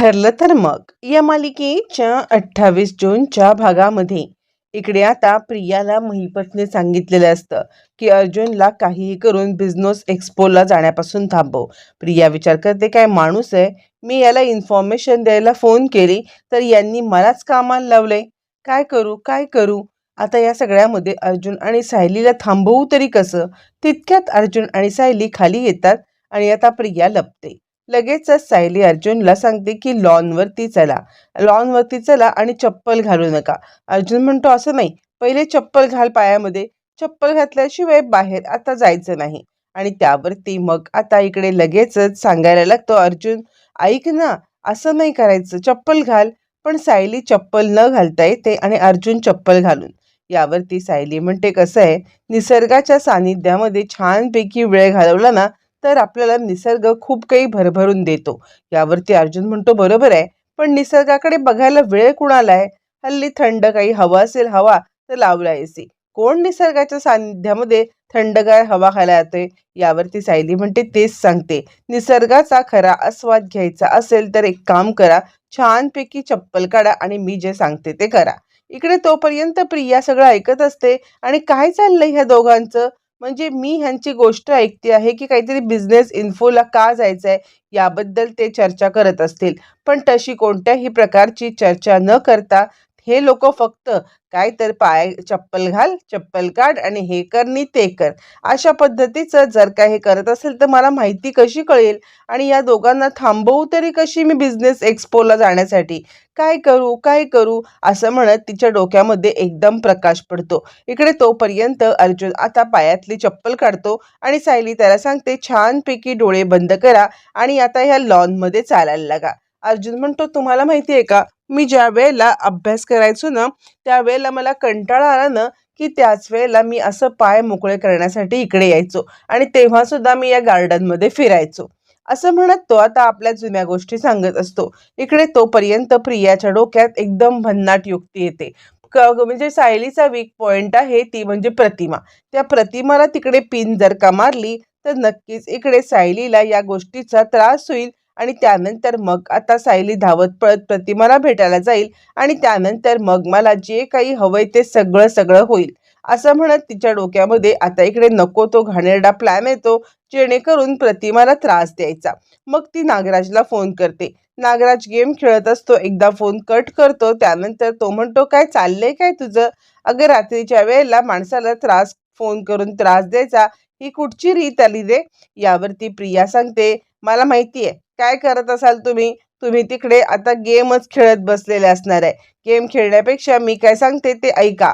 ठरलं तर मग. या मालिकेच्या अठ्ठावीस जूनच्या भागामध्ये. इकडे आता प्रियाला महिपतने सांगितलेलं असतं की अर्जुनला काहीही करून बिझनेस एक्सपोला जाण्यापासून थांबव. प्रिया विचार करते काय माणूस आहे? मी याला इन्फॉर्मेशन द्यायला फोन केली तर यांनी मलाच कामाला लावले काय करू? काय करू? आता या सगळ्यामध्ये अर्जुन आणि सायलीला थांबवू तरी कसं? तितक्यात अर्जुन आणि सायली खाली येतात आणि आता प्रिया लपते. लगेचच सायली अर्जुनला सांगते की लॉनवरती चला. लॉनवरती चला आणि चप्पल घालू नका. अर्जुन म्हणतो असं नाही. पहिले चप्पल घाल पायामध्ये. चप्पल घातल्याशिवाय बाहेर आता जायचं नाही. आणि त्यावरती मग आता इकडे लगेचच सांगायला लागतो अर्जुन ऐक ना असं नाही करायचं. चप्पल घाल. पण सायली चप्पल न घालता येते आणि अर्जुन चप्पल घालून. यावरती सायली म्हणते कसं आहे? निसर्गाच्या सानिध्यामध्ये छानपैकी वेळ घालवला ना तर आपल्याला निसर्ग खूप काही भरभरून देतो. यावरती अर्जुन म्हणतो बरोबर आहे पण निसर्गाकडे बघायला वेळ कुणाला आहे? हल्ली थंड काही हवा असेल हवा तर लावला एसी कोण निसर्गाच्या सानिध्यामध्ये थंडगार हवा खायला येतोय यावरती सायली म्हणते तेच सांगते. निसर्गाचा खरा आस्वाद घ्यायचा असेल तर एक काम करा छानपैकी चप्पल काढा आणि मी जे सांगते ते करा. इकडे तोपर्यंत प्रिया सगळं ऐकत असते. आणि काय चाललंय ह्या दोघांचं? म्हणजे मी ह्यांची गोष्ट ऐकते आहे की काहीतरी बिझनेस इन्फोला का जायचं आहे याबद्दल ते चर्चा करत असतील. पण तशी कोणत्याही प्रकारची चर्चा न करता हे लोक फक्त काय तर पाय चप्पल घाल चप्पल काढ आणि हे कर नी ते कर. अशा पद्धतीचं जर का हे करत असेल तर मला माहिती कशी कळेल? आणि या दोघांना थांबवू तरी कशी मी बिझनेस एक्सपोला जाण्यासाठी? काय करू? काय करू? असं म्हणत तिच्या डोक्यामध्ये एकदम प्रकाश पडतो. इकडे तोपर्यंत अर्जुन आता पायातली चप्पल काढतो आणि सायली त्याला सांगते छानपैकी डोळे बंद करा आणि आता ह्या लॉनमध्ये चालायला लागा. अर्जुन म्हणतो तुम्हाला माहिती आहे का? मी ज्या वेळेला अभ्यास करायचो ना त्यावेळेला मला कंटाळा आला ना की त्याच वेळेला मी असं पाय मोकळे करण्यासाठी इकडे यायचो आणि तेव्हासुद्धा मी या गार्डनमध्ये फिरायचो. असं म्हणत तो आता आपल्या जुन्या गोष्टी सांगत असतो. इकडे तोपर्यंत प्रियाच्या डोक्यात एकदम भन्नाट युक्ती येते. क- म्हणजे सायलीचा वीक पॉइंट आहे ती म्हणजे प्रतिमा. त्या प्रतिमाला तिकडे पिन जर का मारली तर नक्कीच इकडे सायलीला या गोष्टीचा त्रास होईल आणि त्यानंतर मग आता सायली धावत पळत प्रतिमाला भेटायला जाईल आणि त्यानंतर मग मला जे काही हवंय ते सगळं सगळं होईल. असं म्हणत तिच्या डोक्यामध्ये आता इकडे नको तो घाणेरडा प्लॅन येतो जेणेकरून प्रतिमाला त्रास द्यायचा. मग ती नागराजला फोन करते. नागराज गेम खेळत असतो एकदा फोन कट करतो त्यानंतर तो म्हणतो काय चाललंय काय तुझं? अगं रात्रीच्या वेळेला माणसाला त्रास फोन करून त्रास द्यायचा. ही कुठची रीत आली रे? यावरती प्रिया सांगते मला माहिती आहे काय करत असाल तुम्ही? तुम्ही तिकडे आता गेमच खेळत बसलेले असणार आहे. गेम खेळण्यापेक्षा मी काय सांगते ते ऐका.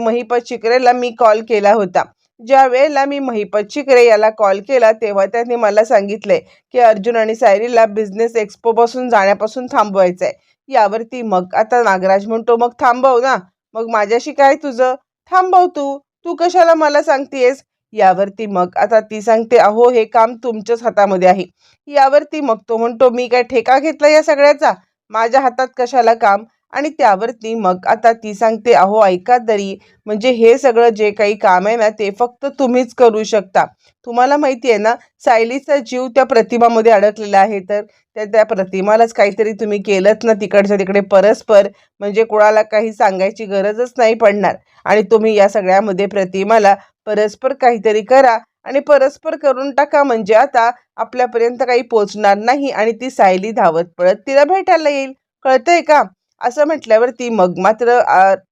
महिपत चिकरेला मी कॉल केला होता. ज्या वेळेला मी महिपत चिकरे याला कॉल केला तेव्हा त्याने मला सांगितले की अर्जुन आणि सायरीला बिझनेस एक्सपो पासून जाण्यापासून थांबवायचं आहे. यावरती मग आता नागराज म्हणतो मग थांबव ना. मग माझ्याशी काय तुझं? थांबव तू. तू कशाला मला सांगतेस? यावरती मग आता ती सांगते अहो हे काम तुमच्याच हातामध्ये आहे. यावरती मग तो म्हणतो मी काय ठेका घेतला या सगळ्याचा? माझ्या हातात कशाला काम? आणि त्यावरती मग आता ती सांगते अहो ऐका तरी. म्हणजे हे सगळं जे काही काम आहे ना ते फक्त तुम्हीच करू शकता. तुम्हाला माहिती आहे ना सायलीचा जीव त्या प्रतिमामध्ये अडकलेला आहे. तर त्या त्या प्रतिमालाच काहीतरी तुम्ही केलंच ना तिकडच्या तिकडे परस्पर. म्हणजे कोणाला काही सांगायची गरजच नाही पडणार. आणि तुम्ही या सगळ्यामध्ये प्रतिमाला परस्पर काहीतरी करा. आणि परस्पर करून टाका. म्हणजे आता आपल्यापर्यंत काही पोचणार नाही आणि ती सायली धावत पळत तिला भेटायला येईल. कळतंय का? असं म्हटल्यावर ती मग मात्र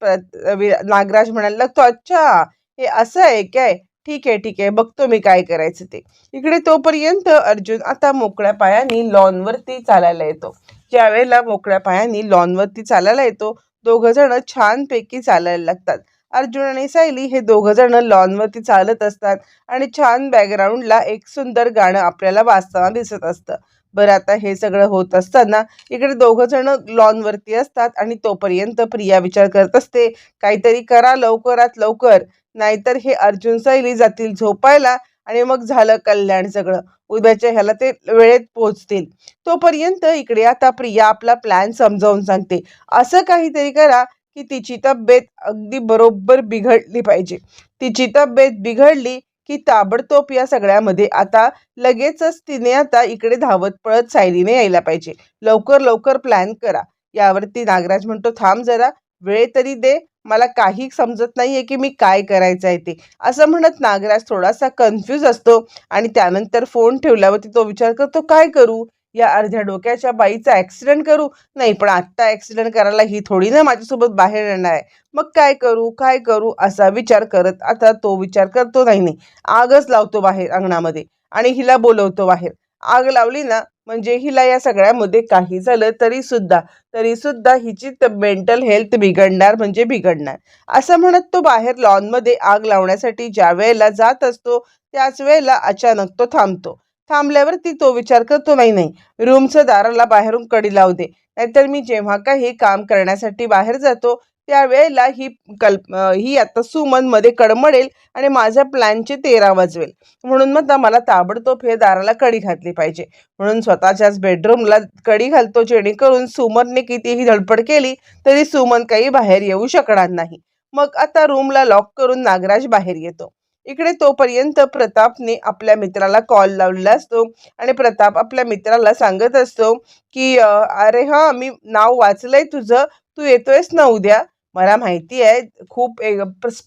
प्र- नागराज म्हणायला लागतो अच्छा हे असं आहे काय? ठीक आहे ठीक आहे बघतो मी काय करायचं ते. इकडे तोपर्यंत अर्जुन आता मोकळ्या पायाने लॉनवरती चालायला येतो. ज्यावेळेला मोकळ्या पायाने लॉनवरती चालायला येतो दोघं जण छानपैकी चालायला लागतात. अर्जुन आणि सायली हे दोघं जण लॉनवरती चालत असतात आणि छान बॅकग्राऊंडला एक सुंदर गाणं आपल्याला वाचताना दिसत असतं. बरं आता हे सगळं होत असताना इकडे दोघं जण लॉनवरती असतात आणि तोपर्यंत प्रिया विचार करत असते काहीतरी करा लवकरात लवकर नाहीतर हे अर्जुन सैली जातील झोपायला आणि मग झालं कल्याण सगळं. उद्याच्या ह्याला ते वेळेत पोहोचतील तोपर्यंत इकडे आता प्रिया आपला प्लॅन समजावून सांगते. असं काहीतरी करा की तिची तब्येत अगदी बरोबर बिघडली पाहिजे. तिची तब्येत बिघडली की ताबडतोब या सगळ्यामध्ये आता लगेचच तिने आता इकडे धावत पळत सायलीने यायला पाहिजे. लवकर लवकर प्लॅन करा. यावरती नागराज म्हणतो थांब जरा वेळ तरी दे. मला काही समजत नाहीये की मी काय करायचं आहे ते. असं म्हणत नागराज थोडासा कन्फ्यूज असतो आणि त्यानंतर फोन ठेवल्यावरती तो विचार करतो काय करू? या अर्ध्या डोक्याच्या बाईचा ॲक्सिडेंट करू. नाही पण आत्ता ॲक्सिडेंट करायला ही थोडी ना माझ्यासोबत बाहेर येणार आहे. मग काय करू काय करू असा विचार करत आता तो विचार करतो नाही नाही. आगच लावतो बाहेर अंगणामध्ये आणि हिला बोलवतो बाहेर. आग लावली ना म्हणजे हिला या सगळ्यामध्ये काही झालं तरी सुद्धा तरी सुद्धा हिची मेंटल हेल्थ बिघडणार म्हणजे बिघडणार. असं म्हणत तो बाहेर लॉनमध्ये आग लावण्यासाठी ज्या वेळेला जात असतो त्याच वेळेला अचानक तो थांबतो. थांबल्यावर ती तो विचार करतो नाही नाही रूमचं दाराला बाहेरून कडी लावू दे. नाहीतर मी जेव्हा काही काम करण्यासाठी बाहेर जातो त्यावेळेला ही कल्प ही आता सुमनमध्ये कडमडेल आणि माझ्या प्लॅनचे तेरा वाजवेल. म्हणून मग आता मला ताबडतोब हे दाराला कडी घातली पाहिजे. म्हणून स्वतःच्याच बेडरूमला कडी घालतो जेणेकरून सुमनने कितीही धडपड केली तरी सुमन काही बाहेर येऊ शकणार नाही. मग आता रूमला लॉक करून नागराज बाहेर येतो. इकडे तोपर्यंत प्रतापने आपल्या मित्राला कॉल लावलेला असतो आणि प्रताप आपल्या मित्राला सांगत असतो की अरे हां मी नाव वाचलंय तुझं. तू येतोयस ना उद्या? मला माहिती आहे. खूप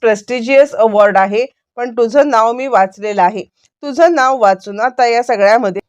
प्रेस्टिजियस अवॉर्ड आहे पण तुझं नाव मी वाचलेलं आहे. तुझं नाव वाचून आता या सगळ्यामध्ये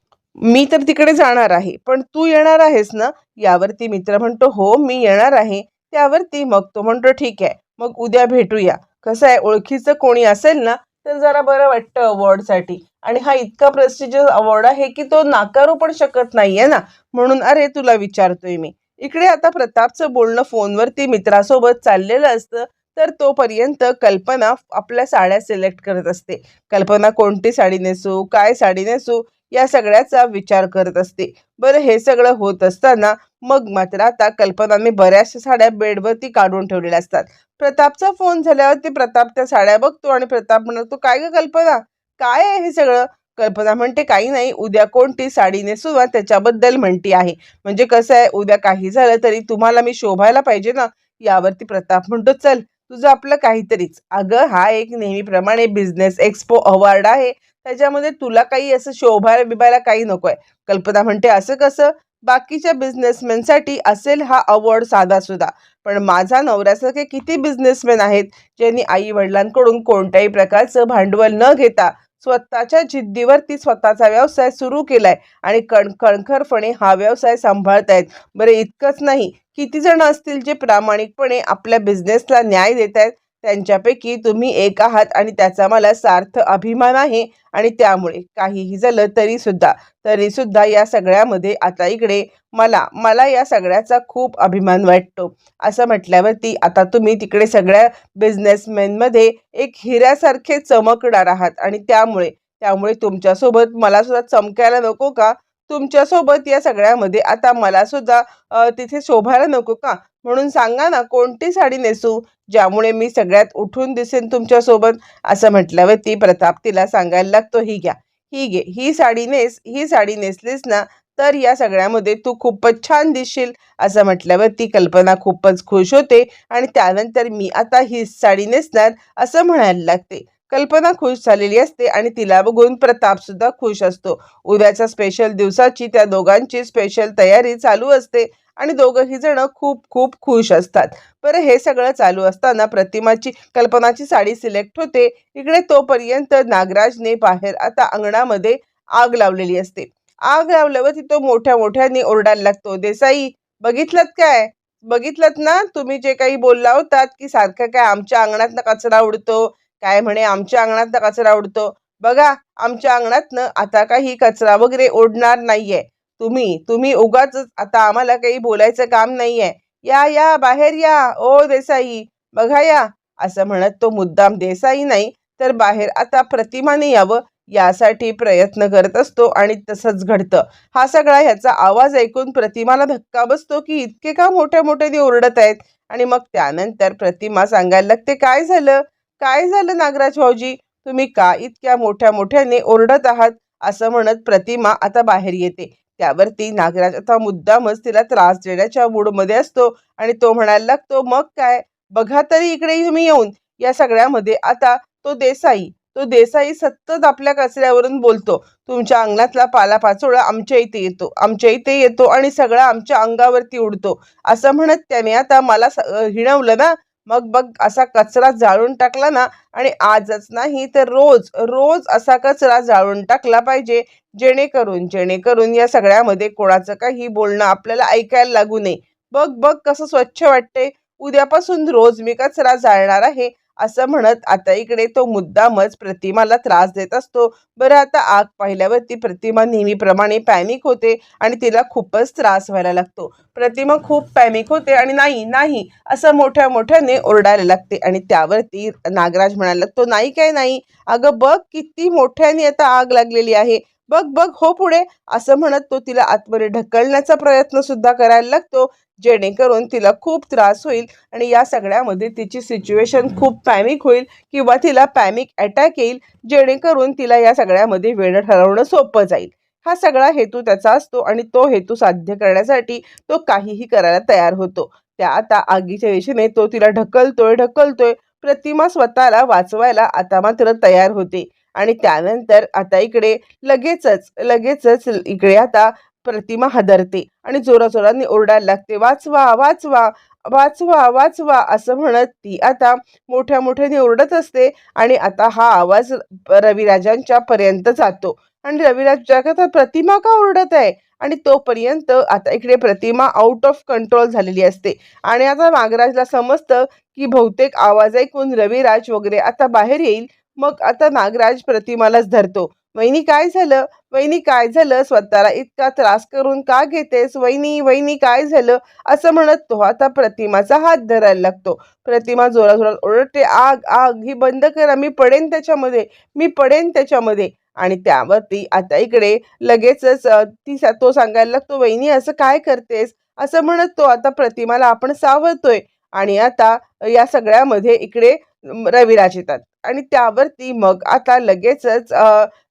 मी तर तिकडे जाणार आहे. पण तू येणार आहेस ना? यावरती मित्र म्हणतो हो मी येणार आहे. त्यावरती मग तो म्हणतो ठीक आहे. मग उद्या भेटूया. कसं आहे? ओळखीचं कोणी असेल ना तर जरा बरं वाटतं अवॉर्डसाठी. आणि हा इतका प्रेस्टिजियस अवॉर्ड आहे की तो नाकारू पण शकत नाहीये ना. म्हणून अरे तुला विचारतोय मी. इकडे आता प्रतापचं बोलणं फोनवरती मित्रासोबत चाललेलं असतं तर तोपर्यंत कल्पना आपल्या साड्या सिलेक्ट करत असते. कल्पना कोणती साडी नेसू काय साडी नेसू या सगळ्याचा विचार करत असते. बरं हे सगळं होत असताना मग मात्र आता कल्पनाने बऱ्याचशा साड्या बेडवरती काढून ठेवलेल्या असतात. प्रतापचा फोन झाल्यावरती प्रताप त्या साड्या बघतो आणि प्रताप म्हणतो काय ग कल्पना? काय आहे हे सगळं? कल्पना म्हणते काही नाही उद्या कोणती साडी नेसू ना त्याच्याबद्दल म्हणती आहे. म्हणजे कसं आहे उद्या काही झालं तरी तुम्हाला मी शोभायला पाहिजे ना? यावरती प्रताप म्हणतो चल तुझं आपलं काहीतरीच. अगं हा एक नेहमीप्रमाणे बिझनेस एक्सपो अवॉर्ड आहे. त्याच्यामध्ये तुला काही असं शोभायला बिबायला काही नको आहे कल्पना म्हणते असं कसं? बाकीच्या बिझनेसमॅनसाठी असेल हा अवॉर्ड साधासुद्धा पण माझा नवऱ्यासारखे किती बिझनेसमॅन आहेत ज्यांनी आई वडिलांकडून कोणत्याही प्रकारचं भांडवल न घेता स्वतःच्या जिद्दीवरती स्वतःचा व्यवसाय सुरू केलाय आणि कण कणखरपणे हा व्यवसाय सांभाळतायत. बरं इतकंच नाही किती जण असतील जे प्रामाणिकपणे आपल्या बिझनेसला न्याय देत आहेत त्यांच्यापैकी तुम्ही एक आहात आणि त्याचा मला सार्थ अभिमान आहे. आणि त्यामुळे काहीही झालं तरी सुद्धा तरी सुद्धा या सगळ्यामध्ये आता इकडे मला मला या सगळ्याचा खूप अभिमान वाटतो. असं म्हटल्यावरती आता तुम्ही तिकडे सगळ्या बिझनेसमॅनमध्ये एक हिऱ्यासारखे चमकणार आहात. आणि त्यामुळे त्यामुळे तुमच्यासोबत मला सुद्धा चमकायला नको का? तुमच्यासोबत या सगळ्यामध्ये आता मला सुद्धा तिथे शोभायला नको का? म्हणून सांगा ना कोणती साडी नेसू ज्यामुळे मी सगळ्यात उठून दिसेन तुमच्यासोबत? असं म्हटल्यावर ती प्रताप तिला सांगायला लागतो ही घ्या ही घे ही साडी नेस ही साडी नेसलीस ना तर या सगळ्यामध्ये तू खूपच छान दिसशील. असं म्हटल्यावर ती कल्पना खूपच खुश होते आणि त्यानंतर मी आता ही साडी नेसणार असं म्हणायला लागते. कल्पना खुश झालेली असते आणि तिला बघून प्रताप सुद्धा खुश असतो. उद्याच्या स्पेशल दिवसाची त्या दोघांची स्पेशल तयारी चालू असते. आणि दोघंही जण खूप खूप खुश असतात. बरं हे सगळं चालू असताना प्रतिमाची कल्पनाची साडी सिलेक्ट होते. इकडे तोपर्यंत नागराजने बाहेर आता अंगणामध्ये आग लावलेली असते. आग लावल्यावर तो मोठ्या मोठ्याने ओरडायला लागतो. देसाई बघितलं काय? बघितलं ना? तुम्ही जे काही बोलला होतात की सारखं काय आमच्या अंगणातनं कचरा उडतो? काय म्हणे आमच्या अंगणातनं कचरा उडतो? बघा आमच्या अंगणातनं आता काही कचरा वगैरे ओढणार नाहीये. तुम्ही तुम्ही उगाच आता आम्हाला काही बोलायचं काम नाहीये. या या बाहेर या. ओ देसाई बघा या. असं म्हणत तो मुद्दाम देसाई नाही तर बाहेर आता प्रतिमाने यावं यासाठी प्रयत्न करत असतो आणि तसंच घडतं. हा सगळा ह्याचा आवाज ऐकून प्रतिमाला धक्का बसतो की इतके का मोठ्या मोठ्याने ओरडत आहेत? आणि मग त्यानंतर प्रतिमा सांगायला लागते काय झालं? काय झालं नागराज भाऊजी? तुम्ही का इतक्या मोठ्या मोठ्याने ओरडत आहात? असं म्हणत प्रतिमा आता बाहेर येते. त्यावरती नागराज आता मुद्दामच तिला त्रास देण्याच्या मूडमध्ये असतो आणि तो म्हणायला लागतो मग काय? बघा तरी इकडे तुम्ही येऊन. या सगळ्यामध्ये आता तो देसाई तो देसाई सतत आपल्या कचऱ्यावरून बोलतो तुमच्या अंगणातला पालापाचोळा आमच्या इथे येतो आमच्या इथे येतो आणि सगळा आमच्या अंगावरती उडतो. असं म्हणत त्याने आता मला स- हिणवलं ना मग बघ असा कचरा जाळून टाकला ना आणि आजच नाही तर रोज रोज असा कचरा जाळून टाकला पाहिजे जेणेकरून जेणेकरून या सगळ्यामध्ये कोणाचं काही बोलणं आपल्याला ऐकायला लागू नये. बघ बघ कसं स्वच्छ वाटते उद्यापासून रोज मी कचरा जाळणार आहे. असं म्हणत आता इकडे तो मुद्दामच प्रतिमाला त्रास देत असतो. बरं आता आग पाहिल्यावरती प्रतिमा नेहमीप्रमाणे पॅनिक होते आणि तिला खूपच त्रास व्हायला लागतो. प्रतिमा खूप पॅनिक होते आणि नाही नाही असं मोठ्या मोठ्याने ओरडायला लागते आणि त्यावरती नागराज म्हणायला लागतो नाही काय नाही. अगं बघ किती मोठ्याने आता आग लागलेली आहे. बघ बघ हो पुढे. असं म्हणत तो तिला आतमध्ये ढकलण्याचा प्रयत्न सुद्धा करायला लागतो. जेणेकरून तिला खूप त्रास होईल आणि या सगळ्यामध्ये तिची सिच्युएशन खूप पॅनिक होईल किंवा तिला पॅनिक अटॅक येईल जेणेकरून तिला या सगळ्यामध्ये वेळ ठरवणं सोपं जाईल. हा सगळा हेतू त्याचा असतो आणि तो हेतू साध्य करण्यासाठी तो काहीही करायला तयार होतो. त्या आता आगीच्या दिशेने तो तिला ढकलतोय ढकलतोय. प्रतिमा स्वतःला वाचवायला आता मात्र तयार होते. आणि त्यानंतर आता इकडे लगेचच लगेचच इकडे आता प्रतिमा हादरते. आणि जोराजोराने ओरडायला लागते वाचवा वाचवा वाचवा वाचवा असं म्हणत ती आता मोठ्या मोठ्याने ओरडत असते आणि आता हा आवाज रविराजांच्या पर्यंत जातो. आणि रविराज जगात प्रतिमा का ओरडत आहे? आणि तोपर्यंत आता इकडे प्रतिमा आउट ऑफ कंट्रोल झालेली असते. आणि आता नागराजला समजतं की बहुतेक आवाज ऐकून रविराज वगैरे आता बाहेर येईल. मग आता नागराज प्रतिमालाच धरतो. वहिनी काय झालं? वहिनी काय झालं? स्वतःला इतका त्रास करून का घेतेस? वहिनी वहिनी काय झालं? असं म्हणत तो आता प्रतिमाचा हात धरायला लागतो. प्रतिमा जोराजोरात ओरडते आग आग ही बंद करा मी पडेन त्याच्यामध्ये मी पडेन त्याच्यामध्ये. आणि त्यावरती आता इकडे लगेचच ती सा- तो सांगायला लागतो वहिनी असं काय करतेस? असं म्हणत तो आता प्रतिमाला आपण सावरतोय. आणि आता या सगळ्यामध्ये इकडे रविराज येतात. आणि त्यावरती मग आता लगेचच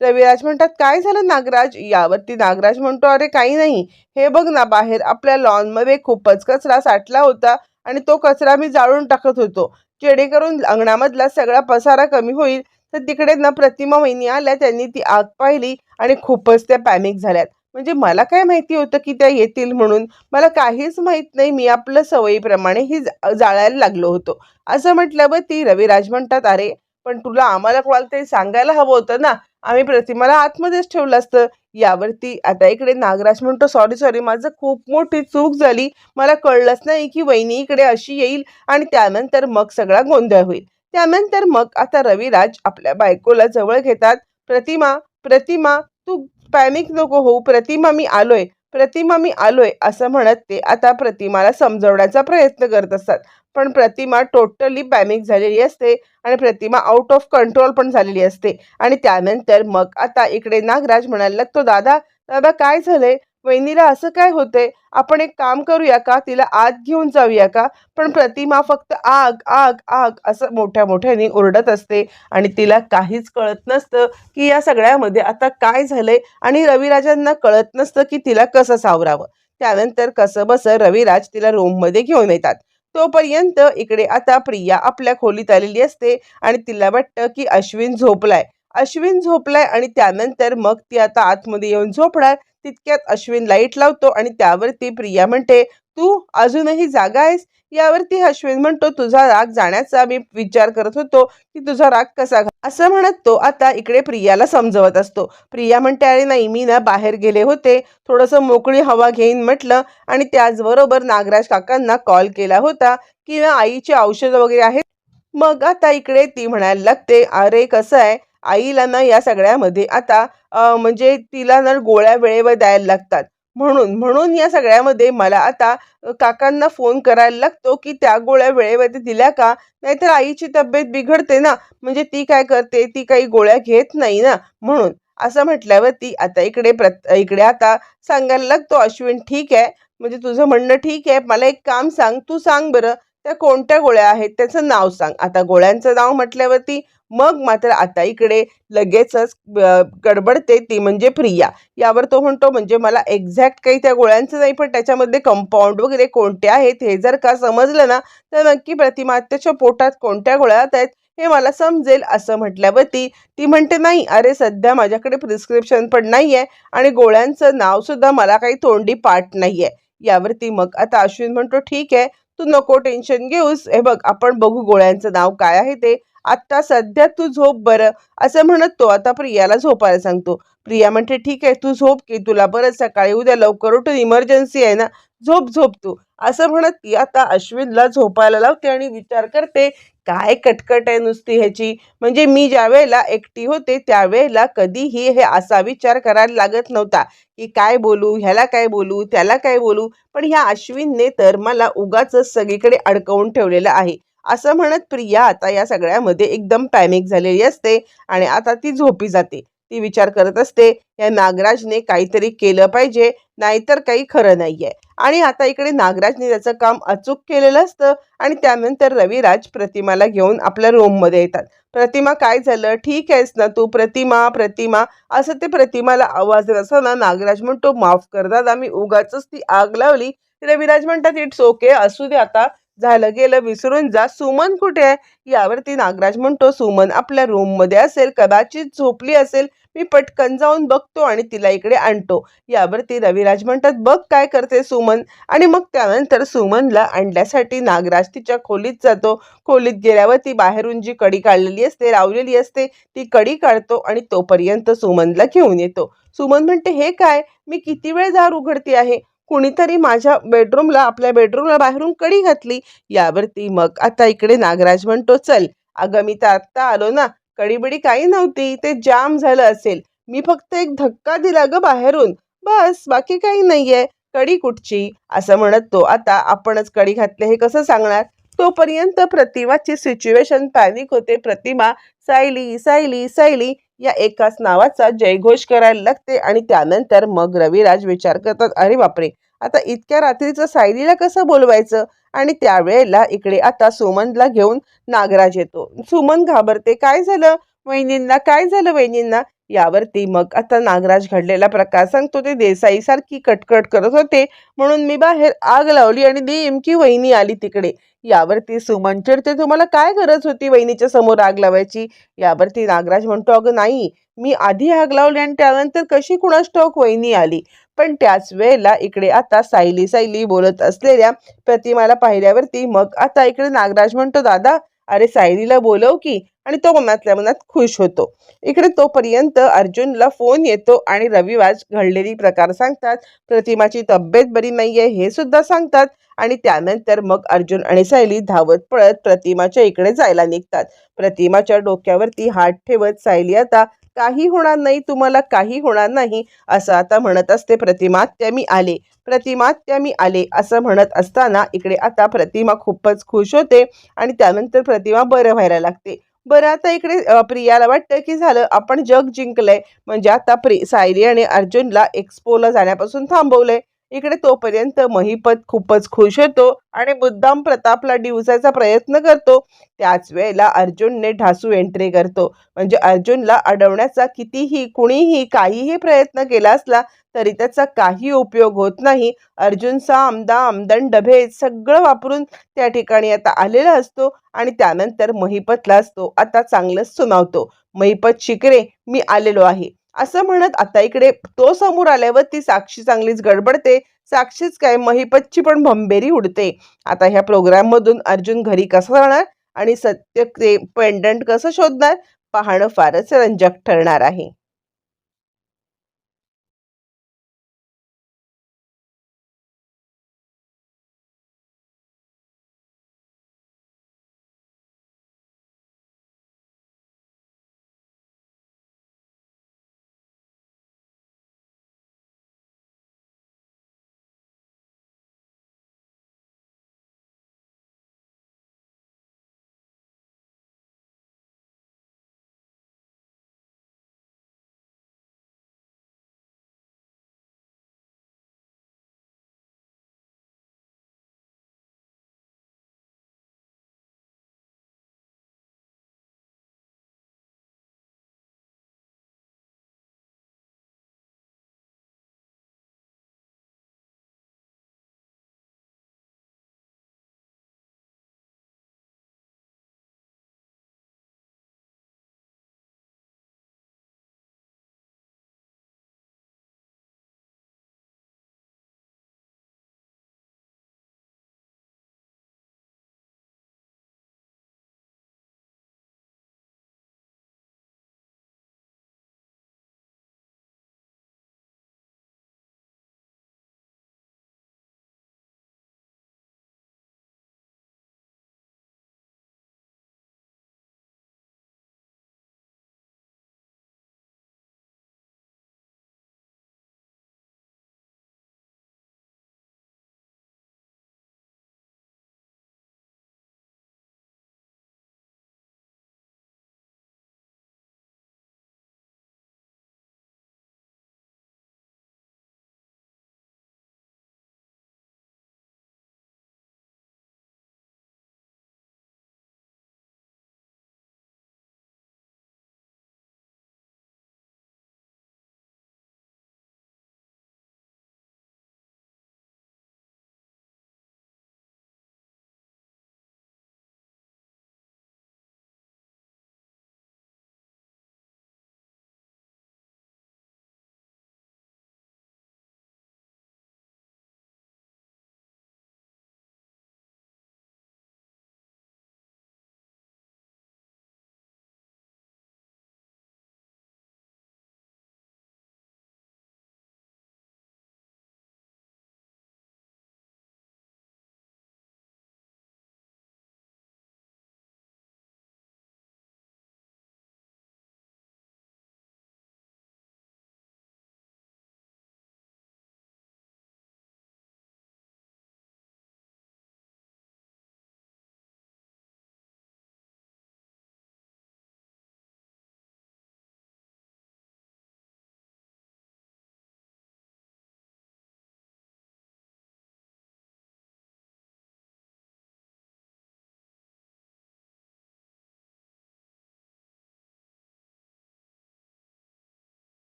रविराज म्हणतात काय झालं नागराज? यावरती नागराज म्हणतो अरे काही नाही. हे बघ ना बाहेर. आपल्या लॉनमध्ये खूपच कचरा साठला होता आणि तो कचरा मी जाळून टाकत होतो. जेणेकरून अंगणामधला सगळा पसारा कमी होईल. तर तिकडे ना प्रतिमा वहिनी आल्या. त्यांनी ती आग पाहिली आणि खूपच त्या पॅनिक झाल्यात. म्हणजे मला काय माहिती होतं की त्या येतील म्हणून? मला काहीच माहीत नाही. मी आपलं सवयीप्रमाणे ही जा- जाळायला लागलो होतो. असं म्हटल्यावर ती रविराज म्हणतात अरे पण तुला आम्हाला कोणाला तरी सांगायला हवं होतं ना. आम्ही प्रतिमाला आतमध्येच ठेवलं असतं. यावरती आता इकडे नागराज म्हणतो सॉरी सॉरी माझं खूप मोठी चूक झाली. मला कळलंच नाही की वहिनी इकडे अशी येईल आणि त्यानंतर मग सगळा गोंधळ होईल. त्यानंतर मग आता रविराज आपल्या बायकोला जवळ घेतात. प्रतिमा प्रतिमा तू पॅनिक नको होऊ. प्रतिमा मी आलोय. प्रतिमा मी आलोय असं म्हणत ते आता प्रतिमाला समजवण्याचा प्रयत्न करत असतात. पण प्रतिमा टोटली पॅनिक झालेली असते आणि प्रतिमा आउट ऑफ कंट्रोल पण झालेली असते. आणि त्यानंतर मग आता इकडे नागराज म्हणायला लागतो दादा दादा काय झालंय? वहिनीला असं काय होतंय? आपण एक काम करूया का? तिला आत घेऊन जाऊया का? पण प्रतिमा फक्त आग आग आग असं मोठ्या मोठ्याने ओरडत असते आणि तिला काहीच कळत नसतं की या सगळ्यामध्ये आता काय झालंय आणि रविराजांना कळत नसतं की तिला कसं सावरावं. त्यानंतर कसं बसं रविराज तिला रूममध्ये घेऊन येतात. तोपर्यंत इकडे आता प्रिया आपल्या खोलीत आलेली असते आणि तिला वाटतं की अश्विन झोपलाय. अश्विन झोपलाय आणि त्यानंतर मग ती आता आतमध्ये येऊन झोपणार. तितक्यात अश्विन लाइट लावतो आणि त्यावरती प्रिया म्हणते तू अजूनही जागा आहेस? यावरती अश्विन म्हणतो तुझा राग जाण्याचा मी विचार करत होतो की तुझा राग कसा घा असं म्हणत तो आता इकडे प्रियाला समजवत असतो. प्रिया म्हणते अरे नाही मी ना बाहेर गेले होते. थोडंसं मोकळी हवा घेईन म्हटलं आणि त्याचबरोबर नागराज काकांना कॉल केला होता की ना आईची औषधं वगैरे आहेत. मग आता इकडे ती म्हणायला लागते अरे कसं आहे? आईला ना या सगळ्यामध्ये आता म्हणजे तिला ना गोळ्या वेळेवर द्यायला लागतात. म्हणून म्हणून या सगळ्यामध्ये मला आता काकांना फोन करायला लागतो की त्या गोळ्या वेळेवरती दिल्या का? नाहीतर आईची तब्येत बिघडते ना म्हणजे ती काय करते? ती काही गोळ्या घेत नाही ना म्हणून. असं म्हटल्यावरती आता इकडे प्रत इकडे आता सांगायला लागतो अश्विन ठीक आहे? म्हणजे तुझं म्हणणं ठीक आहे. मला एक काम सांग तू सांग बरं त्या कोणत्या गोळ्या आहेत? त्याचं नाव सांग. आता गोळ्यांचं नाव म्हटल्यावरती मग मात्र आता इकडे लगेचच गडबडते ती म्हणजे प्रिया. यावर तो म्हणतो म्हणजे मला एक्झॅक्ट काही त्या गोळ्यांचं नाही पण त्याच्यामध्ये कंपाऊंड वगैरे कोणते आहेत हे जर का समजलं ना तर नक्की प्रतिमा त्याच्या पोटात कोणत्या गोळ्या आहेत हे मला समजेल असं म्हटल्यावरती ती म्हणते नाही अरे सध्या माझ्याकडे प्रिस्क्रिप्शन पण नाही आहे आणि गोळ्यांचं नाव सुद्धा मला काही तोंडी पाठ नाही आहे यावरती मग आता अश्विन म्हणतो ठीक आहे तू नको टेन्शन घेऊस. हे बघ आपण बघू गोळ्यांचं नाव काय आहे ते. आत्ता सध्या तू झोप बरं असं म्हणत तो. आता प्रियाला झोपायला सांगतो. प्रिया म्हणते ठीक आहे तू झोप की तुला. बरं सकाळी उद्या लवकर उठून इमर्जन्सी आहे ना झोप झोप तू. असं म्हणत ती आता अश्विनला झोपायला लावते आणि विचार करते काय कटकट आहे नुसती ह्याची. म्हणजे मी ज्या वेळेला एकटी होते त्यावेळेला कधीही हे असा विचार करायला लागत नव्हता की काय बोलू ह्याला काय बोलू त्याला काय बोलू. पण ह्या अश्विनने तर मला उगाच सगळीकडे अडकवून ठेवलेलं आहे. असं म्हणत प्रिया आता या सगळ्यामध्ये एकदम पॅनिक झालेली असते आणि आता ती झोपी जाते. ती विचार करत असते या नागराजने काहीतरी केलं पाहिजे नाहीतर काही खरं नाहीये. आणि आता इकडे नागराजने त्याचं काम अचूक केलेलं असतं आणि त्यानंतर रविराज प्रतिमाला घेऊन आपल्या रूममध्ये येतात. प्रतिमा काय झालं? ठीक आहेस ना तू? प्रतिमा प्रतिमा. असं ते प्रतिमाला आवाज देत असताना नागराज म्हणतो माफ कर दादा मी उगाच ती आग लावली. रविराज म्हणतात इट्स ओके असू दे आता. झालं गेलं विसरून जा. सुमन कुठे आहे? यावरती नागराज म्हणतो सुमन आपल्या रूममध्ये असेल कदाचित झोपली असेल. मी पटकन जाऊन बघतो आणि तिला इकडे आणतो. यावरती रविराज म्हणतात बघ काय करते सुमन. आणि मग त्यानंतर सुमनला आणण्यासाठी नागराज तिच्या खोलीत जातो. खोलीत गेल्यावर ती बाहेरून जी कडी काढलेली असते लावलेली असते ती कडी काढतो आणि तोपर्यंत सुमनला घेऊन येतो. सुमन म्हणते हे काय? मी किती वेळ दार उघडती आहे? कुणीतरी माझ्या बेडरूमला आपल्या बेडरूमला बाहेरून कडी घातली. यावरती मग आता इकडे नागराज म्हणतो चल अगं मी तर आत्ता आलो ना. कडीबडी काही नव्हती. ते जाम झालं असेल. मी फक्त एक धक्का दिला ग बाहेरून. बस बाकी काही नाहीये. कडी कुठची? असं म्हणत तो. आता आपणच कडी घातले हे कसं सांगणार? तोपर्यंत प्रतिमाची सिच्युएशन पॅनिक होते. प्रतिमा सायली सायली सायली. या एकाच नावाचा जयघोष करायला लागते आणि त्यानंतर मग रविराज विचार करतात अरे बापरे! आता इतक्या रात्रीचं सायलीला कसं बोलवायचं? आणि त्यावेळेला इकडे आता सुमनला घेऊन नागराज येतो. सुमन घाबरते. काय झालं? वहिनींना काय झालं वहिनींना? यावरती मग आता नागराज घडलेला प्रकार सांगतो. ते देसाईसारखी कटकट करत होते. म्हणून मी बाहेर आग लावली आणि नेमकी वहिनी आली तिकडे. यावरती सुमन चिडते तुम्हाला काय गरज होती वहिनीच्या समोर आग लावायची? यावरती नागराज म्हणतो अगं नाही मी आधी आग लावली आणि त्यानंतर कशी कुणास ठाऊक वहिनी आली? पण त्याच वेळेला इकडे आता सायली सायली बोलत असलेल्या प्रतिमाला पाहिल्यावरती मग आता इकडे नागराज म्हणतो दादा अरे सायलीला बोलव की. आणि तो मनातल्या मनात खुश होतो. इकडे तोपर्यंत अर्जुनला फोन येतो आणि रविवार घडलेली प्रकार सांगतात. प्रतिमाची तब्येत बरी नाहीये हे सुद्धा सांगतात. आणि त्यानंतर मग अर्जुन आणि सायली धावत पळत प्रतिमाच्या इकडे जायला निघतात. प्रतिमाच्या डोक्यावरती हात ठेवत सायली आता काही होणार नाही तुम्हाला काही होणार नाही असं आता म्हणत असते प्रतिमात्या मी आले. प्रतिमात्या मी आले असं म्हणत असताना इकडे आता प्रतिमा खूपच खुश होते आणि त्यानंतर प्रतिमा बरं व्हायला लागते. बरं आता इकडे प्रियाला वाटतं की झालं आपण जग जिंकलंय. म्हणजे आता प्रि सायली आणि अर्जुनला एक्सपोला जाण्यापासून थांबवलंय. इकडे तोपर्यंत महिपत खूपच खुश होतो आणि मुद्दाम प्रतापला डिवसायचा प्रयत्न करतो. त्याच वेळेला अर्जुनने ढासू एंट्री करतो. म्हणजे अर्जुनला अडवण्याचा कितीही कुणीही काहीही प्रयत्न केला असला तरी त्याचा काही उपयोग होत नाही. अर्जुनचा आमदा आमदन डबे सगळं वापरून त्या ठिकाणी आता आलेला असतो आणि त्यानंतर महिपतला असतो आता चांगलंच सुनावतो. महिपत शिकरे मी आलेलो आहे. असं म्हणत आता इकडे तो समोर आल्यावर ती साक्षी चांगलीच गडबडते. साक्षीच काय महिपतची पण भंबेरी उडते. आता ह्या प्रोग्राममधून अर्जुन घरी कसा जाणार आणि सत्य ते पेंडंट कसं शोधणार? पाहणं फारच रंजक ठरणार आहे.